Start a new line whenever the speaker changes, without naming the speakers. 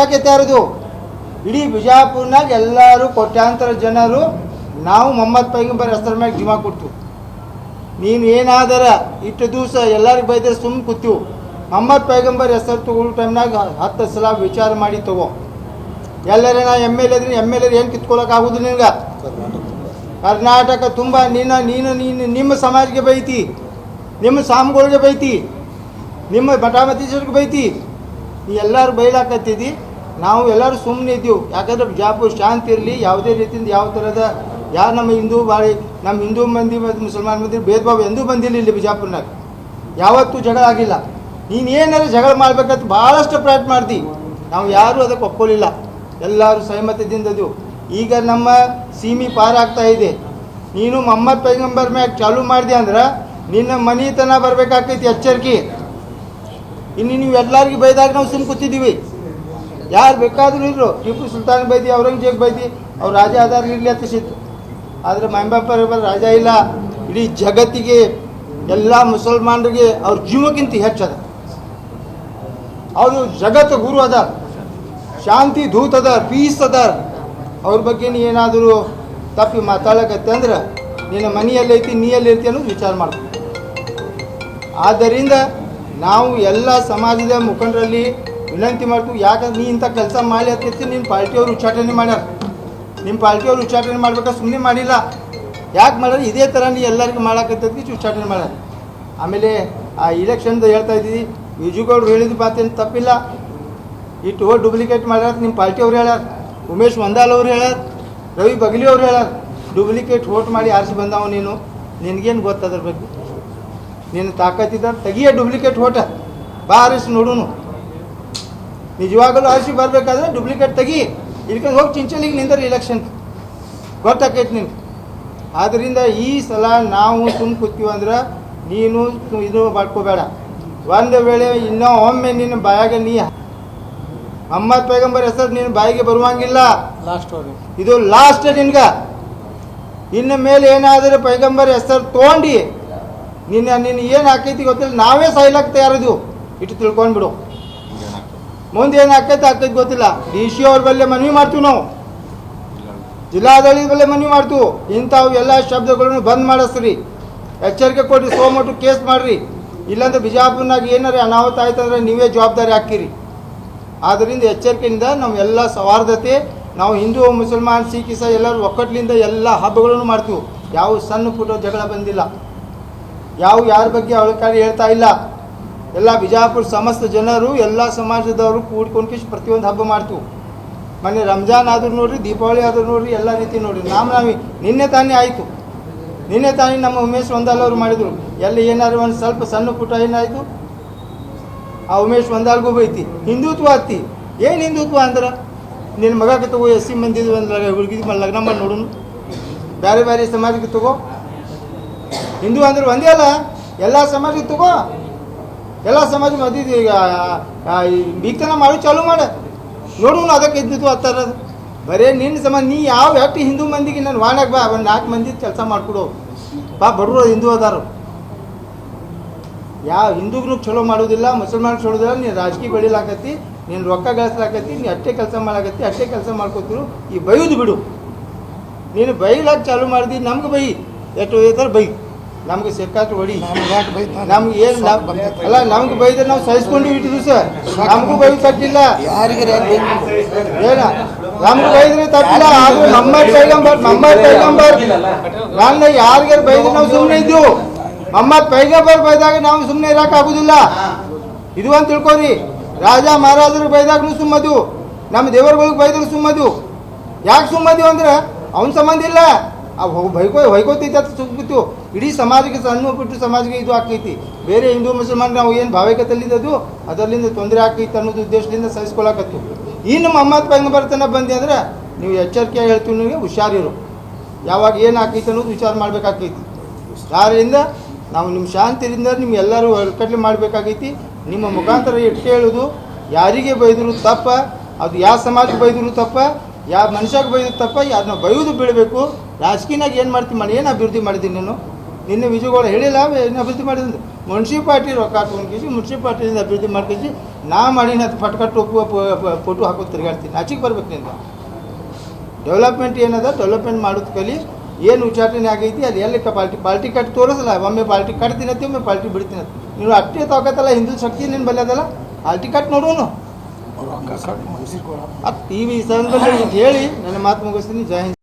ಯಾಕೆ ತಯಾರದು ಇಡೀ ಬಿಜಾಪುರ್ನಾಗ ಎಲ್ಲರೂ ಕೋಟ್ಯಾಂತರ ಜನರು ನಾವು ಮೊಹಮ್ಮದ್ ಪೈಗಂಬರ್ ಹೆಸರ ಮ್ಯಾಗ ಜಿಮಾ ಕೊಟ್ಟು ನೀನು ಏನಾದರ ಇಷ್ಟು ದಿವಸ ಎಲ್ಲರಿಗೂ ಬೈದ್ರೆ ಸುಮ್ಮ ಕೂತೀವು ಮೊಹಮ್ಮದ್ ಪೈಗಂಬರ್ ಹೆಸರು ತಗೊಳ್ಳೋ ಟೈಮ್ನಾಗ ಹತ್ತು ಸಲ ವಿಚಾರ ಮಾಡಿ ತಗೋ. ಎಲ್ಲರೇ ನಾ ಎಂ ಎಲ್ ಎದ್ರಿ ಎಂ ಎಲ್ ಎ ಏನು ಆಗುದು ನಿನ್ಗೆ? ಕರ್ನಾಟಕ ತುಂಬ ನೀನು ನೀನು ನೀನು, ನಿಮ್ಮ ಸಮಾಜಕ್ಕೆ ಬೈತಿ. ನಿಮ್ಮ ಸ್ವಾಮಿಗಳಿಗೆ ಬೈತಿ. ನಿಮ್ಮ ಮಠಾಮತೀಶರಿಗೆ ಬೈತಿ. ನೀ ಎಲ್ಲರೂ ಬೈಲಾಕತ್ತಿದ್ದಿ ನಾವು ಎಲ್ಲರೂ ಸುಮ್ಮನೆ ಇದ್ದೀವಿ. ಯಾಕಂದ್ರೆ ಬಿಜಾಪುರ ಶಾಂತಿ ಇರಲಿ, ಯಾವುದೇ ರೀತಿಯಿಂದ ಯಾವ ಥರದ ಯಾರು ನಮ್ಮ ಹಿಂದೂ ಬಾಳಿ ನಮ್ಮ ಹಿಂದೂ ಮಂದಿ ಮತ್ತು ಮುಸಲ್ಮಾನ್ ಮಂದಿ ಭೇದ ಭಾವ ಎಂದೂ ಬಂದಿಲ್ಲ ಇಲ್ಲಿ ಬಿಜಾಪುರ್ನಾಗ. ಯಾವತ್ತೂ ಜಗಳ ಆಗಿಲ್ಲ. ನೀನು ಏನಾದ್ರು ಜಗಳ ಮಾಡ್ಬೇಕಂತ ಭಾಳಷ್ಟು ಪ್ರಯತ್ನ ಮಾಡ್ದಿ. ನಾವು ಯಾರೂ ಅದಕ್ಕೆ ಒಪ್ಕೊಳ್ಳಿಲ್ಲ ಎಲ್ಲರೂ ಸಹಮತದಿಂದ ಅದು ಈಗ ನಮ್ಮ ಸೀಮಿ ಪಾರಾಗ್ತಾ ಇದೆ. ನೀನು ಮೊಹಮ್ಮದ್ ಪೈಗಂಬರ್ ಮ್ಯಾಗ ಚಾಲು ಮಾಡಿದೆ ಅಂದ್ರೆ ನಿನ್ನ ಮನೆತನ ಬರಬೇಕಾಗ್ತೈತಿ ಎಚ್ಚರಿಕೆ. ಇನ್ನು ನೀವು ಎಲ್ಲರಿಗೂ ಬೈದಾಗ ನಾವು ಸುಮ್ಮ ಕೂತಿದ್ದೀವಿ. ಯಾರು ಬೇಕಾದ್ರೂ ಇದ್ರು. ಟಿಪ್ಪು ಸುಲ್ತಾನ್ ಬೈದಿ, ಔರಂಗಜೇಬ್ ಬೈದಿ, ಅವ್ರು ರಾಜ ಆಧಾರ ಇರಲಿ ಅಂತ ಸಿದ್ದು ಆದರೆ ಮಹಂಬಪ್ಪರ್ ರಾಜ ಇಲ್ಲ. ಇಡೀ ಜಗತ್ತಿಗೆ, ಎಲ್ಲ ಮುಸಲ್ಮಾನರಿಗೆ ಅವ್ರ ಜೀವಕ್ಕಿಂತ ಹೆಚ್ಚದ ಅವರು ಜಗತ್ತು ಗುರು ಅದ. ಶಾಂತಿ ದೂತ್ ಅದ ಪೀಸ್ ಅದ. ಅವ್ರ ಬಗ್ಗೆ ನೀ ಏನಾದರೂ ತಪ್ಪಿ ಮಾತಾಡಕತ್ತೆ ಅಂದ್ರೆ, ನಿನ್ನ ಮನೆಯಲ್ಲೈತಿ ನೀ ಎಲ್ಲಿರ್ತಿ ಅನ್ನೋದು ವಿಚಾರ ಮಾಡ್ತೀವಿ ಆದ್ದರಿಂದ ನಾವು ಎಲ್ಲ ಸಮಾಜದ ಮುಖಂಡರಲ್ಲಿ ವಿನಂತಿ ಮಾಡ್ತೀವಿ ಯಾಕಂದ್ರೆ ನೀ ಇಂಥ ಕೆಲಸ ಮಾಡಿ ಅತ್ತಿ ನಿಮ್ಮ ಪಾರ್ಟಿಯವರು ಉಚ್ಚಾಟನೆ ಮಾಡ್ಯಾರ. ನಿಮ್ಮ ಪಾರ್ಟಿಯವರು ಉಚ್ಚಾಟನೆ ಮಾಡ್ಬೇಕಾ ಸುಮ್ಮನೆ ಮಾಡಿಲ್ಲ. ಯಾಕೆ ಮಾಡೋದು ಇದೇ ಥರ ನೀ ಎಲ್ಲರಿಗೂ ಮಾಡಾಕತ್ತೈತಿ ಉಚ್ಚಾಟನೆ ಮಾಡ್ಯಾರ. ಆಮೇಲೆ ಆ ಇಲೆಕ್ಷನ್ದು ಹೇಳ್ತಾ ಇದ್ದೀವಿ, ವಿಜುಗೌಡ್ರು ಹೇಳಿದ ಮಾತೇನು ತಪ್ಪಿಲ್ಲ. ಇಟ್ಟು ಹೋಗಿ ಡೂಪ್ಲಿಕೇಟ್ ಮಾಡ್ಯಾರ ನಿಮ್ಮ ಪಾರ್ಟಿಯವ್ರು ಹೇಳ್ಯಾರ. ಉಮೇಶ್ ವಂದಾಲ್ ಅವ್ರು ಹೇಳ್ಯಾರ, ರವಿ ಬಗ್ಲಿ ಅವ್ರು ಹೇಳ್ಯಾರ. ಡೂಪ್ಲಿಕೇಟ್ ವೋಟ್ ಮಾಡಿ ಆರಿಸಿ ಬಂದಾವ ನೀನು. ನಿನಗೇನು ಗೊತ್ತದ್ರ ಬಗ್ಗೆ? ನೀನು ತಾಕತ್ತಿದ್ದ ತೆಗಿಯ ಡೂಪ್ಲಿಕೇಟ್ ಓಟ ಬಾ ಆರಿಸಿ ನೋಡುನು. ನಿಜವಾಗಲೂ ಆರಿಸಿ ಬರಬೇಕಾದ್ರೆ ಡೂಪ್ಲಿಕೇಟ್ ತೆಗಿ. ಇಲ್ಕೊಂಡು ಹೋಗಿ ಚಿಂಚಲಿಗೆ ನಿಂದರೆ ಇಲೆಕ್ಷನ್ ಗೊತ್ತಾಕೈತಿ ನಿನ್ಗೆ. ಆದ್ದರಿಂದ ಈ ಸಲ ನಾವು ಸುಮ್ ಕೂತೀವಿ ಅಂದ್ರೆ ನೀನು ಇದು ಮಾಡ್ಕೋಬೇಡ. ಒಂದು ವೇಳೆ ಇನ್ನೂ ಒಮ್ಮೆ ನಿನ್ನ ಬಾಯಾಗ ನೀ ಅಮ್ಮ ಪೈಗಂಬರ್ ಹೆಸರು ನಿನ್ನ ಬಾಯಿಗೆ ಬರುವಂಗಿಲ್ಲ.
ಲಾಸ್ಟ್
ಇದು ಲಾಸ್ಟ್ ನಿನ್ಗ. ಇನ್ನು ಮೇಲೆ ಏನಾದರೂ ಪೈಗಂಬರ್ ಹೆಸರು ತೊಗೊಂಡು ನಿನ್ನ ನಿನ್ನ ಏನು ಹಾಕೈತಿ ಗೊತ್ತಿಲ್ಲ ನಾವೇ ಸಾಯ್ಲಕ್ಕೆ ತಯಾರಿದ್ವು. ಇಟ್ಟು ತಿಳ್ಕೊಂಡ್ಬಿಡು ಮುಂದೆ ಏನು ಆಕೈತೆ ಆಗ್ತೈತೆ ಗೊತ್ತಿಲ್ಲ. ಡಿ ಸಿ ಅವ್ರ ಬಲ್ಲೆ ಮನವಿ ಮಾಡ್ತೀವಿ ನಾವು. ಜಿಲ್ಲಾಡಳಿತ ಬಲ್ಲೆ ಮನವಿ ಮಾಡ್ತೀವಿ. ಇಂಥವು ಎಲ್ಲ ಶಬ್ದಗಳನ್ನು ಬಂದ್ ಮಾಡಿಸ್ರಿ. ಎಚ್ಚರಿಕೆ ಕೊಡಿ ಸೋಮಟ್ಟು ಕೇಸ್ ಮಾಡ್ರಿ. ಇಲ್ಲಾಂದ್ರೆ ಬಿಜಾಪುರ್ನಾಗ ಏನಾರ ಅನಾಹುತ ಆಯ್ತಂದ್ರೆ ನೀವೇ ಜವಾಬ್ದಾರಿ ಹಾಕಿರಿ ಆದ್ದರಿಂದ ಎಚ್ಚರಿಕೆಯಿಂದ ನಾವು ಎಲ್ಲ ಸೌಹಾರ್ದತೆ, ನಾವು ಹಿಂದೂ, ಮುಸಲ್ಮಾನ್, ಸಿಖ್ ಇಸ ಎಲ್ಲರೂ ಒಕ್ಕಟ್ಲಿಂದ ಎಲ್ಲ ಹಬ್ಬಗಳನ್ನು ಮಾಡ್ತೀವಿ. ಯಾವ ಸಣ್ಣ ಪುಟ್ಟ ಜಗಳ ಬಂದಿಲ್ಲ. ಯಾವ ಯಾರ ಬಗ್ಗೆ ಅವಳಕಾರಿ ಹೇಳ್ತಾ ಇಲ್ಲ. ಎಲ್ಲ ಬಿಜಾಪುರ ಸಮಸ್ತ ಜನರು, ಎಲ್ಲ ಸಮಾಜದವರು ಕೂಡ್ಕೊಂಡು ಪ್ರತಿಯೊಂದು ಹಬ್ಬ ಮಾಡ್ತೀವಿ ಮೊನ್ನೆ ರಂಜಾನ್ ಆದರೂ ನೋಡ್ರಿ, ದೀಪಾವಳಿ ಆದರೂ ನೋಡ್ರಿ, ಎಲ್ಲ ರೀತಿ ನೋಡ್ರಿ. ನಾವು ನಿನ್ನೆ ತಾನೇ ಆಯಿತು. ನಿನ್ನೆ ತಾನೇ ನಮ್ಮ ಉಮೇಶ್ ಒಂದಾಲ್ ಅವರು ಮಾಡಿದರು. ಎಲ್ಲಿ ಏನಾದ್ರು ಒಂದು ಸ್ವಲ್ಪ ಸಣ್ಣ ಪುಟ್ಟ ಏನಾಯಿತು? ಆ ಉಮೇಶ್ ಒಂದಾಲ್ಗೂ ಬೈತಿ. ಹಿಂದುತ್ವ ಹತ್ತಿ ಏನು ಹಿಂದುತ್ವ ಅಂದ್ರೆ? ನಿನ್ನ ಮಗಕ್ಕೆ ತಗೋ ಎಸ್ ಸಿ ಮಂದಿದು ಒಂದು ಹುಡುಗಿದ ಲಗ್ನ ಮಾಡಿ ನೋಡುನು. ಬೇರೆ ಬೇರೆ ಸಮಾಜಕ್ಕೆ ತಗೋ. ಹಿಂದೂ ಅಂದ್ರೆ ಒಂದೇ ಅಲ್ಲ? ಎಲ್ಲ ಸಮಾಜಕ್ಕೆ ತಗೋ? ಎಲ್ಲ ಸಮಾಜ ಮದ್ದಿದ್ದು ಈಗ. ಬೀಗ್ತನ ಮಾಡು, ಚಾಲು ಮಾಡ. ನೋಡು ಅದಕ್ಕೆ ಇದ್ದಿದ್ದು ಥರ ಬರೇ ನಿನ್ನ ಸಮಾಜ, ನೀ ಯಾವ ಎಷ್ಟು ಹಿಂದೂ ಮಂದಿಗೆ ನಾನು ವಾಣಾಗ ಬಾ, ಒಂದು ನಾಲ್ಕು ಮಂದಿ ಕೆಲಸ ಮಾಡ್ಕೊಡು. ಬಾ, ಬಡವರು ಹಿಂದೂ ಅದಾರು. ಯಾವ ಹಿಂದೂಗ್ನು ಚಲೋ ಮಾಡೋದಿಲ್ಲ ಮುಸಲ್ಮಾನ್ ಚಲೋದಿಲ್ಲ ನೀನು ರಾಜಕೀಯ ಬೆಳಿಲಾಕತ್ತಿ ನೀನು ರೊಕ್ಕ ಗಳಿಸ್ಲಾಕತ್ತಿ ನೀ ಅಷ್ಟೇ ಕೆಲಸ ಮಾಡಾಕತ್ತಿ, ಅಷ್ಟೇ ಕೆಲಸ ಮಾಡ್ಕೋತಿರು. ಈ ಬೈಯೋದು ಬಿಡು. ನೀನು ಬೈಲಾಕ ಚಾಲು ಮಾಡಿದಿ, ನಮ್ಗೆ ಬೈ. ಎಷ್ಟು ಒಯ್ತಾರೆ ಬೈ. ನಮ್ಗೆ ಸಿಕ್ಕಾತು ಹೊಡಿ. ನಮ್ಗೆ ಏನು ಅಲ್ಲ ನಮ್ಗೆ ಬೈದ್ರೆ ನಾವು ಸಹಿಸ್ಕೊಂಡು ಇಟ್ಟಿದ್ವಿ ಸರ್. ನಮಗೂ ಬೈ ತಟ್ಟಿಲ್ಲ
ಯಾರಿಗೆ
ಏನ? ನಮ್ಗೆ ಬೈದ್ರೆ ತಪ್ಪಿಲ್ಲ. ಆದ್ರೂ ನಮ್ಮ ಪೈಗಂಬರ್ ನಮ್ಮ ಪೈಗಂಬರ್ ನನ್ನ ಯಾರಿಗಾರು ಬೈದ್ರೆ? ನಾವು ಸುಮ್ಮನೆ ಇದ್ವು. ನಮ್ಮ ಪೈಗಂಬರ್ ಬೈದಾಗ ನಾವು ಸುಮ್ಮನೆ ಇರಕ್ ಆಗುದಿಲ್ಲ. ಇದು ಅಂತ ತಿಳ್ಕೊರಿ. ರಾಜ ಮಹಾರಾಜರು ಬೈದಾಗ ನೀವು ಸುಮ್ಮದು. ನಮ್ಮ ದೇವರುಗಳಿಗೆ ಬೈದ್ರು ಸುಮ್ಮದು. ಯಾಕೆ ಸುಮ್ಮದು ಅಂದ್ರೆ ಅವನ್ ಸಂಬಂಧ ಇಲ್ಲ. ಅವು ಬೈಕೋ ಹೊಯ್ಕೋತೈತಿ ಅಂತ ಸುಗ್ಬಿತ್ತು ಇಡೀ ಸಮಾಜಕ್ಕೆ ಸಣ್ಣ ಬಿಟ್ಟು ಸಮಾಜಕ್ಕೆ ಇದು ಆಕೈತಿ ಬೇರೆ ಹಿಂದೂ ಮುಸಲ್ಮಾನ್ ನಾವು ಏನು ಭಾವೈಕತೆಯಲ್ಲಿದ್ದು ಅದರಿಂದ ತೊಂದರೆ ಆಕೈತಿ ಅನ್ನೋದು ಉದ್ದೇಶದಿಂದ ಸಹಿಸ್ಕೊಳಕತ್ತು. ಇನ್ನು ಮೊಹಮ್ಮದ್ ಪೈಗಂಬರ್ ತನ ಬಂದೆ ಅಂದ್ರೆ, ನೀವು ಎಚ್ಚರಿಕೆ ಹೇಳ್ತೀವಿ ನಿಮಗೆ, ಹುಷಾರಿರು. ಯಾವಾಗ ಏನು ಆಕೈತಿ ಅನ್ನೋದು ವಿಚಾರ ಮಾಡಬೇಕಾಗ್ತೈತಿ. ಯಾರಿಂದ? ನಾವು ನಿಮ್ಮ ಶಾಂತಿಯಿಂದ ನಿಮ್ಮ ಎಲ್ಲರೂ ಒಳ್ಕಟ್ಲೆ ಮಾಡಬೇಕಾಗೈತಿ. ನಿಮ್ಮ ಮುಖಾಂತರ ಇಟ್ಟು ಹೇಳೋದು, ಯಾರಿಗೆ ಬೈದ್ರು ತಪ್ಪ, ಅದು ಯಾವ ಸಮಾಜಕ್ಕೆ ಬೈದ್ರು ತಪ್ಪ, ಯಾವ ಮನುಷ್ಯಗೆ ಬೈದ್ರು ತಪ್ಪ ಯಾರನ್ನ ಬೈಯೋದು ಬಿಡಬೇಕು ರಾಜಕೀಯನಾಗ ಏನು ಮಾಡ್ತೀನಿ ಮಾಡಿ ಏನು ಅಭಿವೃದ್ಧಿ ಮಾಡಿದ್ದೀನಿ ನೀನು? ನಿನ್ನೆ ವಿಜಯಗೌಡ ಹೇಳಿಲ್ಲ ಏನು ಅಭಿವೃದ್ಧಿ ಮಾಡಿದ್ರೆ ಮುನ್ಸಿಪಾಲ್ಟಿ ರೊಕ್ಕ ಹಾಕೊಂಡ್ಕೇಸಿ ಮುನ್ಸಿಪಾಲ್ಟಿಯಿಂದ ಅಭಿವೃದ್ಧಿ ಮಾಡ್ಕೇಸಿ ನಾ ಮಾಡಿ ಅದು ಪಟ್ಕಟ್ಟು ಫೋಟೋ ಹಾಕೋದು ತಿರುಗಾಡ್ತೀನಿ. ಆಚೆಗೆ ಬರ್ಬೇಕು ನಿಂದ. ಡೆವಲಪ್ಮೆಂಟ್ ಏನದ? ಡೆವಲಪ್ಮೆಂಟ್ ಮಾಡೋದು ಕಲಿ ಏನು ವಿಚಾರಣೆ ಆಗೈತಿ ಅದು ಎಲ್ಲಿ ಪಾರ್ಟಿ ಪಾರ್ಟಿ ಕಟ್ ತೋರಿಸಲ್ಲ ಒಮ್ಮೆ ಪಾರ್ಟಿ ಕಟ್ತೀನಿ ಒಮ್ಮೆ ಪಾರ್ಟಿ ಬಿಡ್ತೀನಿ ನೀವು ಅಷ್ಟೇ ತಾಕತ್ತಲ್ಲ ಹಿಂದೂ ಶಕ್ತಿ ನಿನ್ನ ಬಲ್ಲದಲ್ಲ ಪಾಲ್ಟಿ ಪಾರ್ಟಿ ಕಟ್ ನೋಡೋನು ಟಿ ವಿ ಸಂದರ್ಭದಲ್ಲಿ ಹೇಳಿ ನನ್ನ ಮಾತು ಮುಗಿಸ್ತೀನಿ. ಜೈ ಹಿಂದ್.